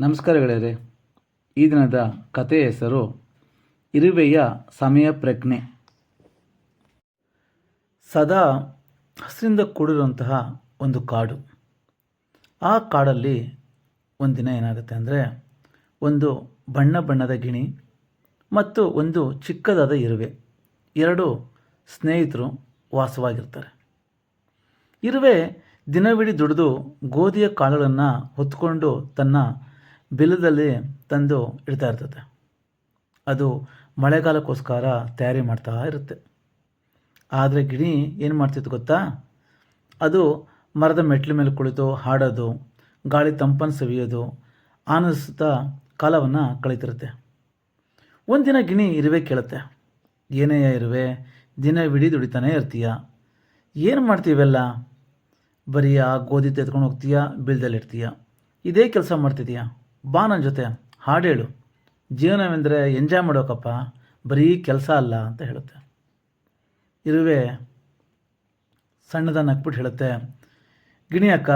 ನಮಸ್ಕಾರ ಗೆಳೆಯರೆ. ಈ ದಿನದ ಕಥೆಯ ಹೆಸರು ಇರುವೆಯ ಸಮಯ ಪ್ರಜ್ಞೆ. ಸದಾ ಹಸಿರಿಂದ ಕೂಡಿರುವಂತಹ ಒಂದು ಕಾಡು. ಆ ಕಾಡಲ್ಲಿ ಒಂದಿನ ಏನಾಗುತ್ತೆ ಅಂದರೆ ಒಂದು ಬಣ್ಣ ಬಣ್ಣದ ಗಿಣಿ ಮತ್ತು ಒಂದು ಚಿಕ್ಕದಾದ ಇರುವೆ. ಎರಡು ಸ್ನೇಹಿತರು ವಾಸವಾಗಿರ್ತಾರೆ. ಇರುವೆ ದಿನವಿಡೀ ದುಡಿದು ಗೋಧಿಯ ಕಾಳುಗಳನ್ನು ಹೊತ್ಕೊಂಡು ತನ್ನ ಬಿಲದಲ್ಲಿ ತಂದು ಇಡ್ತಾ ಇರ್ತದೆ. ಅದು ಮಳೆಗಾಲಕ್ಕೋಸ್ಕರ ತಯಾರಿ ಮಾಡ್ತಾ ಇರುತ್ತೆ. ಆದರೆ ಗಿಣಿ ಏನು ಮಾಡ್ತಿತ್ತು ಗೊತ್ತಾ? ಅದು ಮರದ ಮೆಟ್ಲ ಮೇಲೆ ಕುಳಿತು ಹಾಡೋದು, ಗಾಳಿ ತಂಪನ್ನು ಸವಿಯೋದು ಆನಂದಿಸುತ್ತಾ ಕಾಲವನ್ನು ಕಳೀತಿರುತ್ತೆ ಒಂದಿನ ಗಿಣಿ ಇರುವೆ ಕೇಳುತ್ತೆ. ಏನೇ ಇರುವೆ ಬಿಡಿ ದುಡಿತಾನೇ ಇರ್ತೀಯ? ಏನು ಮಾಡ್ತೀವೆಲ್ಲ ಬರೀ ಆ ಗೋಧಿ ತೆತ್ಕೊಂಡು ಹೋಗ್ತೀಯ ಬಿಲ್ದಲ್ಲಿ ಇರ್ತೀಯ ಇದೇ ಕೆಲಸ ಮಾಡ್ತಿದೀಯ ಬಾ ನನ್ನ ಜೊತೆ ಹಾಡೇಳು ಜೀವನವೆಂದರೆ ಎಂಜಾಯ್ ಮಾಡೋಕಪ್ಪ, ಬರೀ ಕೆಲಸ ಅಲ್ಲ ಅಂತ ಹೇಳುತ್ತೆ. ಇರುವೆ ಸಣ್ಣದ ನಕ್ಬಿಟ್ಟು ಹೇಳುತ್ತೆ, ಗಿಣಿ ಅಕ್ಕ,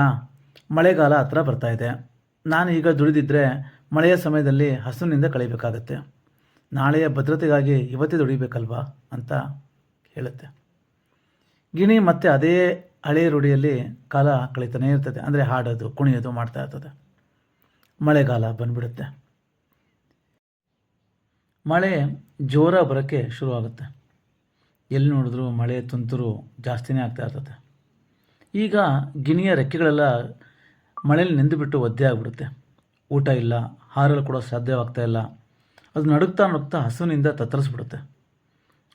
ಮಳೆಗಾಲ ಹತ್ರ ಬರ್ತಾ ಇದೆ. ನಾನು ಈಗ ದುಡಿದಿದ್ದರೆ ಮಳೆಯ ಸಮಯದಲ್ಲಿ ಹಸುನಿಂದ ಕಳೀಬೇಕಾಗತ್ತೆ. ನಾಳೆಯ ಭದ್ರತೆಗಾಗಿ ಇವತ್ತೇ ದುಡಿಬೇಕಲ್ವಾ? ಅಂತ ಹೇಳುತ್ತೆ. ಗಿಣಿ ಮತ್ತೆ ಅದೇ ಹಳೆಯ ರೂಢಿಯಲ್ಲಿ ಕಾಲ ಕಳೀತಾನೆ ಇರ್ತದೆ. ಅಂದರೆ ಹಾಡೋದು, ಕುಣಿಯೋದು ಮಾಡ್ತಾ ಇರ್ತದೆ. ಮಳೆಗಾಲ ಬಂದ್ಬಿಡುತ್ತೆ. ಮಳೆ ಜೋರ ಬರೋಕ್ಕೆ ಶುರುವಾಗುತ್ತೆ. ಎಲ್ಲಿ ನೋಡಿದ್ರೂ ಮಳೆ ತುಂತುರು ಜಾಸ್ತಿನೇ ಆಗ್ತಾ ಇರ್ತದೆ. ಈಗ ಗಿಣಿಯ ರೆಕ್ಕೆಗಳೆಲ್ಲ ಮಳೆಯಲ್ಲಿ ನೆಂದುಬಿಟ್ಟು ಒದ್ದೆ ಆಗಿಬಿಡುತ್ತೆ. ಊಟ ಇಲ್ಲ, ಹಾರಲು ಕೂಡ ಸಾಧ್ಯವಾಗ್ತಾ ಇಲ್ಲ. ಅದು ನಡುಕ್ತಾ ನಡುಕ್ತಾ ಹಸುವಿನಿಂದ ತತ್ತರಿಸ್ಬಿಡುತ್ತೆ.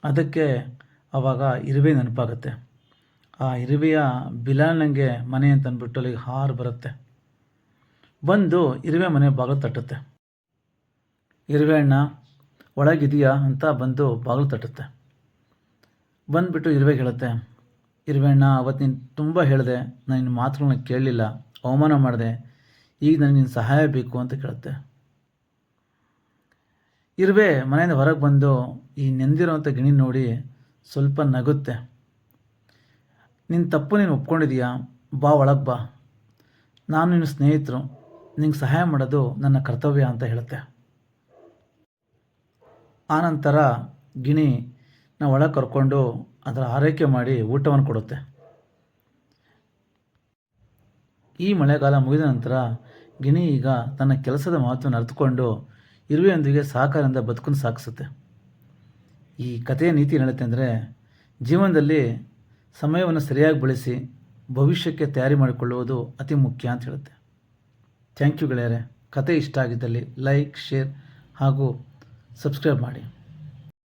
ಅದಕ್ಕೆ ಆವಾಗ ಇರುವೆ ನೆನಪಾಗುತ್ತೆ. ಆ ಇರುವೆಯ ಬಿಲಾನಂಗೆ ಮನೆ ಅಂತ ಅಂದ್ಬಿಟ್ಟು ಅಲ್ಲಿಗೆ ಹಾರು ಬರುತ್ತೆ. ಬಂದು ಇರುವೆ ಮನೆ ಬಾಗಿಲು ತಟ್ಟುತ್ತೆ. ಇರುವೆ ಅಣ್ಣ ಒಳಗಿದೆಯಾ ಅಂತ ಬಂದು ಬಾಗಿಲು ತಟ್ಟುತ್ತೆ. ಬಂದುಬಿಟ್ಟು ಇರುವೆ ಹೇಳುತ್ತೆ ಇರುವೆ ಅಣ್ಣ ಅವತ್ತು ನೀನು ತುಂಬ ಹೇಳಿದೆ, ನಾನು ನಿನ್ನ ಮಾತುಗಳನ್ನ ಕೇಳಲಿಲ್ಲ, ಅವಮಾನ ಮಾಡಿದೆ, ಈಗ ನನಗೆ ನಿನ್ನ ಸಹಾಯ ಬೇಕು ಅಂತ ಕೇಳುತ್ತೆ. ಇರುವೆ ಮನೆಯಿಂದ ಹೊರಗೆ ಬಂದು ಈ ನೆಂದಿರೋವಂಥ ಗಿಣಿ ನೋಡಿ ಸ್ವಲ್ಪ ನಗುತ್ತೆ. ನಿನ್ನ ತಪ್ಪು ನೀನು ಒಪ್ಕೊಂಡಿದೀಯಾ? ಬಾ ಒಳಗೆ ಬಾ. ನಾನು ನಿನ್ನ ಸ್ನೇಹಿತರು. ನಿಂಗೆ ಸಹಾಯ ಮಾಡೋದು ನನ್ನ ಕರ್ತವ್ಯ ಅಂತ ಹೇಳುತ್ತೆ. ಆನಂತರ ಗಿಣಿ ನಾವು ಒಳಗೆ ಕರ್ಕೊಂಡು ಅದರ ಆರೈಕೆ ಮಾಡಿ ಊಟವನ್ನು ಕೊಡುತ್ತೆ. ಈ ಮಳೆಗಾಲ ಮುಗಿದ ನಂತರ ಗಿಣಿ ಈಗ ತನ್ನ ಕೆಲಸದ ಮಹತ್ವವನ್ನು ಅರ್ಥಕೊಂಡು ಇರುವೆಯೊಂದಿಗೆ ಸಹಕಾರದಿಂದ ಬದುಕನ್ನು ಸಾಗಿಸುತ್ತೆ ಈ ಕಥೆಯ ನೀತಿ ಹೇಳುತ್ತೆ ಅಂದರೆ ಜೀವನದಲ್ಲಿ ಸಮಯವನ್ನು ಸರಿಯಾಗಿ ಬಳಸಿ ಭವಿಷ್ಯಕ್ಕೆ ತಯಾರಿ ಮಾಡಿಕೊಳ್ಳುವುದು ಅತಿ ಮುಖ್ಯ ಅಂತ ಹೇಳುತ್ತೆ. ಥ್ಯಾಂಕ್ ಯು ಗೆಳೆಯರೆ. ಕತೆ ಇಷ್ಟ ಆಗಿದ್ದಲ್ಲಿ ಲೈಕ್ ಶೇರ್ ಹಾಗೂ ಸಬ್ಸ್ಕ್ರೈಬ್ ಮಾಡಿ.